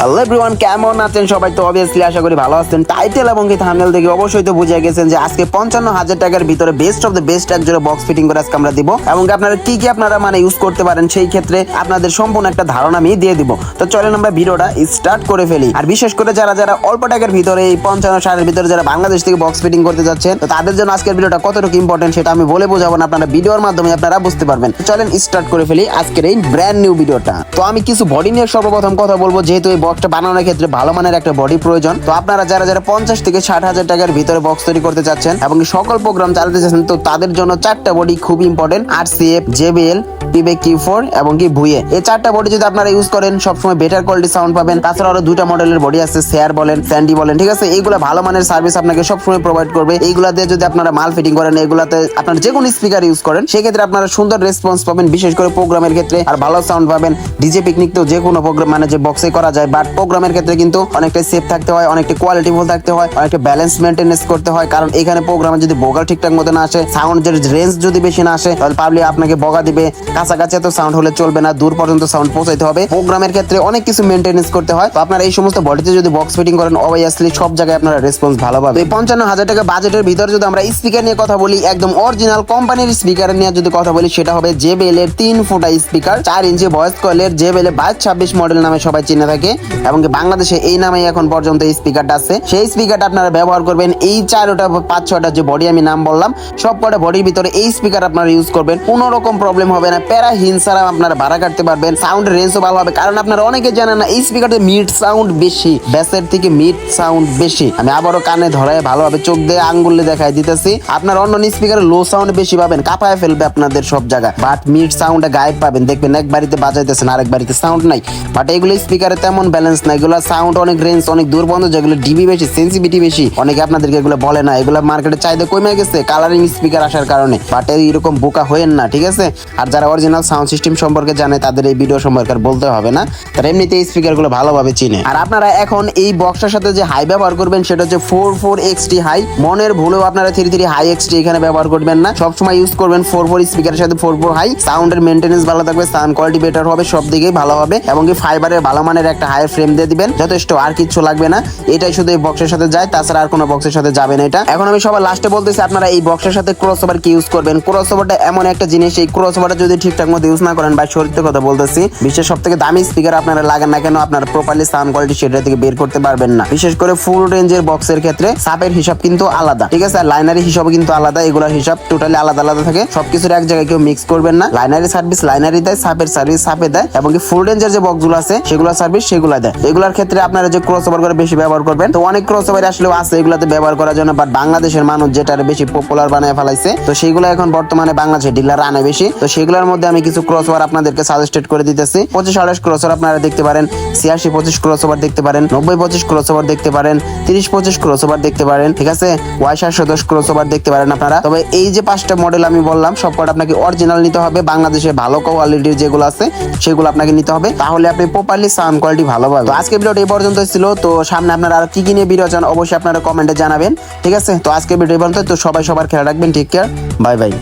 Hello everyone কেমন আছেন সবাই? তো অবভিয়াসলি আশা করি ভালো আছেন। টাইটেল এবং কি দেখে অবশ্যই তো বুঝে গেছেন যে আজকে পঞ্চান্ন হাজার টাকার ভিতরে best of the best box fitting করে আজকে আমরা দিব। এবং আপনারা কি কি আপনারা মানে ইউজ করতে পারেন, সেই ক্ষেত্রে আপনাদের সম্পূর্ণ একটা ধারণা আমি দিয়ে দিব। তো চলেন আমরা ভিডিওটা স্টার্ট করে ফেলি। আর বিশেষ করে যারা যারা অল্প টাকার ভিতরে এই পঞ্চান্ন সালের ভিতরে যারা বাংলাদেশ থেকে বক্স ফিটিং করতে যাচ্ছেন, তো তাদের জন্য আজকের ভিডিওটা কতটুকু ইম্পর্টেন্ট সেটা আমি বলে বোঝাবো না, আপনারা ভিডিওর মাধ্যমে আপনারা বুঝতে পারবেন। চলেন স্টার্ট করে ফেলি আজকের এই ব্র্যান্ড নিউ ভিডিওটা তো আমি কিছু বডি নিয়ে সর্বপ্রথম কথা বলব, যেহেতু এই বক্সটা বানানোর ক্ষেত্রে ভালো মানের একটা বডি প্রয়োজন। তো আপনারা যারা যারা পঞ্চাশ থেকে ষাট হাজার টাকার ভিতরে বক্স তৈরি করতে চাচ্ছেন এবং সকল প্রোগ্রাম চালাতে চাচ্ছেন, তো তাদের জন্য চারটা বডি খুব ইম্পর্টেন্ট আর সিএফ জেবিএল পিবে কি ফোর এবং কি ভুয়ে এই চারটা বডি যদি আপনারা ইউজ করেন, সবসময় বেটার কোয়ালিটি সাউন্ড পাবেন। তাছাড়া আরও দুইটা মডেলের বডি আছে শেয়ার বলেন স্যান্ডি বলেন, ঠিক আছে? এইগুলো ভালো মানের সার্ভিস আপনাকে সবসময় প্রোভাইড করবে। এইগুলা দিয়ে যদি আপনারা মাল ফিটিং করেন এগুলাতে আপনারা যে কোনো স্পিকার ইউজ করেন, সেক্ষেত্রে আপনারা সুন্দর রেসপন্স পাবেন, বিশেষ করে প্রোগ্রামের ক্ষেত্রে, আর ভালো সাউন্ড পাবেন। ডিজে পিকনিক তো যে কোনো প্রোগ্রাম মানে যে বক্সে করা যায় বাট প্রোগ্রামের ক্ষেত্রে কিন্তু অনেকটা সেফ থাকতে হয়, অনেকটা কোয়ালিটিফুল থাকতে হয়, অনেকটা ব্যালেন্স মেনটেনেন্স করতে হয়, কারণ এখানে প্রোগ্রামে যদি বোগাল ঠিকঠাক মতো না আসে সাউন্ডের রেঞ্জ যদি বেশি না আসে, তাহলে পাবলিক আপনাকে বগা দিবে। কাছাকাছি এত সাউন্ড হলে চলবে না, দূর পর্যন্ত সাউন্ড পৌঁছাইতে হবে। প্রোগ্রামের ক্ষেত্রে অনেক কিছু মেনটেনেন্স করতে হয়। তো আপনারা এই সমস্ত বডিতে যদি বক্স ফিটিং করেন অবভিয়াসলি সব জায়গায় আপনারা রেসপন্স ভালো পাবে পঞ্চান্ন হাজার টাকা বাজেটের ভিতরে যদি আমরা স্পিকার নিয়ে কথা বলি, একদম অরিজিনাল কোম্পানির স্পিকার নিয়ে যদি কথা বলি, সেটা হবে জেবেল এর তিন ফুটা স্পিকার চার ইঞ্চি ভয়েস কয়েলের জেবেল এর বাইশ ছাব্বিশ মডেল নামে সবাই চিনে থাকে, এবং বাংলাদেশে এই নামে এখন পর্যন্ত স্পিকারটা আছে। সেই স্পিকারটা আপনারা ব্যবহার করবেন, এই চারোটা পাঁচ ছটা যে বডি আমি নাম বললাম সব কটা বডির ভিতরে এই স্পিকার আপনারা ইউজ করবেন। কোনো রকম প্রবলেম হবে না। প্যারা হিংসারা আপনারা ভাড়া কাটতে পারবেন। সাউন্ড রেঞ্জও ভালো হবে, কারণ আপনারা অনেকে জানেন না, এই স্পিকারটা মিড সাউন্ড বেশি ব্যাসের থেকে মিড সাউন্ড বেশি। আমি আবারও কানে ধরায় ভালোভাবে চোখ দিয়ে আঙ্গুলে দেখাই দিতেছি। আপনার অন্য স্পিকারে লো সাউন্ড বেশি পাবেন, কাঁপায় ফেলবে আপনাদের সব জায়গায়। বাট মিড সাউন্ডে গায়েব পাবেন, দেখবেন এক বাড়িতে বাজাইতেছেন, আরেক বাড়িতে সাউন্ড নাই। বাট এগুলো স্পিকারে তেমন ব্যালেন্স নাই, এগুলো সাউন্ড অনেক রেঞ্জ অনেক দূর পর্যন্ত যেগুলো ডিবি বেশি সেন্সিভিটি বেশি। অনেকে আপনাদেরকে এগুলো বলে না, এগুলো মার্কেটে চাহিদা কমে গেছে কালারিং স্পিকার আসার কারণে। বাট এইরকম বোকা হয়েন না, ঠিক আছে? আর যারা অরিজিনাল সাউন্ড সিস্টেম সম্পর্কে জানে, তাদের এই ভিডিও সম্পর্কে বলতে হবে না। তারা এমনিতে এই স্পিকারগুলো ভালোভাবে চিনে। আর আপনারা এখন এই বক্সটার সাথে যে হাই ব্যবহার করবেন, সেটা হচ্ছে ফোর ফোর এক্সটি হাই মনের ভুলেও আপনারা থ্রি থ্রি হাই এক্সটি এখানে ব্যবহার করবেন না। সবসময় ইউজ করবেন ফোর ফোর স্পিকারের সাথে ফোর ফোর হাই সাউন্ডের মেনটেন্স ভালো থাকবে সাউন্ড কোয়ালিটি বেটার হবে, সব দিকেই ভালো হবে। এবং কি ফাইবারের ভালো মানের একটা হাই ফ্রেম দিয়ে দিবেন, যথেষ্ট আর কিছু লাগবে না। এটাই শুধু এই বক্সের সাথে যায়, তাছাড়া আর কোনো বক্সের সাথে যাবে না এটা। এখন আমি সবার লাস্টে বলতেছি, আপনারা এই বক্সের সাথে ক্রস ওভার কি ইউজ করবেন? ক্রস ওভারটা এমন একটা জিনিস, এই ক্রস ওভারটা যদি ঠিকঠাক মতো ইউজ না করেন বা সত্যি কথা বলতেছি। বিশ্বের সব থেকে দামি স্পিকার আপনারা লাগান না কেন, আপনারা প্রপারলি সাউন্ড কোয়ালিটি সেটা থেকে বের করতে পারবেন না। বিশেষ করে ফুল রেঞ্জের বক্সের ক্ষেত্রে সাপের হিসাব কিন্তু আলাদা, ঠিক আছে? লাইনারি হিসাবও কিন্তু আলাদা, এগুলোর হিসাব টোটালি আলাদা আলাদা থাকে। সবকিছুর এক জায়গায় কেউ মিক্স করবেন না। লাইনারি সার্ভিস লাইনারি দেয়, সাপের সার্ভিস সাপে দেয়, এবং কি ফুল রেঞ্জের যে বক্সগুলো আছে, সেগুলো সার্ভিস সেগুলো দেয়। এগুলোর ক্ষেত্রে আপনারা যে ক্রস ওভার করে বেশি ব্যবহার করবেন, তো অনেক ক্রস ওভার আসলেও আছে এগুলোতে ব্যবহার করার জন্য বাট বাংলাদেশের মানুষ যেটা বেশি পপুলার বানায় ফেলাইছে, তো সেগুলো এখন বর্তমানে বাংলাদেশে ডিলার আনে বেশি, তো সেগুলোর মধ্যে আমি কিছু ক্রস ওভার আপনাদেরকে সাজেস্টেড করে দিতেছি। পঁচিশ আড়াইশ ক্রস ওভার আপনারা দেখতে পারেন, ছিয়াশি পঁচিশ ক্রস ওভার দেখতে পারেন, নব্বই পঁচিশ ক্রস ওভার দেখতে পারেন, তিরিশ পঁচিশ ক্রস ওভার দেখতে পারেন, ঠিক আছে? ওয়াই সাতশো দশ ক্রস ওভার দেখতে পারেন আপনারা। তবে এই যে পাঁচটা মডেল আমি বললাম, সবকটা আপনাকে অরিজিনাল নিতে হবে। বাংলাদেশে ভালো কোয়ালিটির যেগুলো আছে, সেগুলো আপনাকে নিতে হবে। তাহলে আপনি প্রপারলি সাউন্ড কোয়ালিটি ভালো পাবেন। আজকে ভিডিওটা এই পর্যন্ত ছিল। তো সামনে আপনারা আর কি কি নিয়ে ভিডিও চান, অবশ্যই আপনারা কমেন্টে জানাবেন, ঠিক আছে? তো আজকে ভিডিও পর্যন্ত তো সবাই সবার খেয়াল রাখবেন ঠিক কেয়ার বাই বাই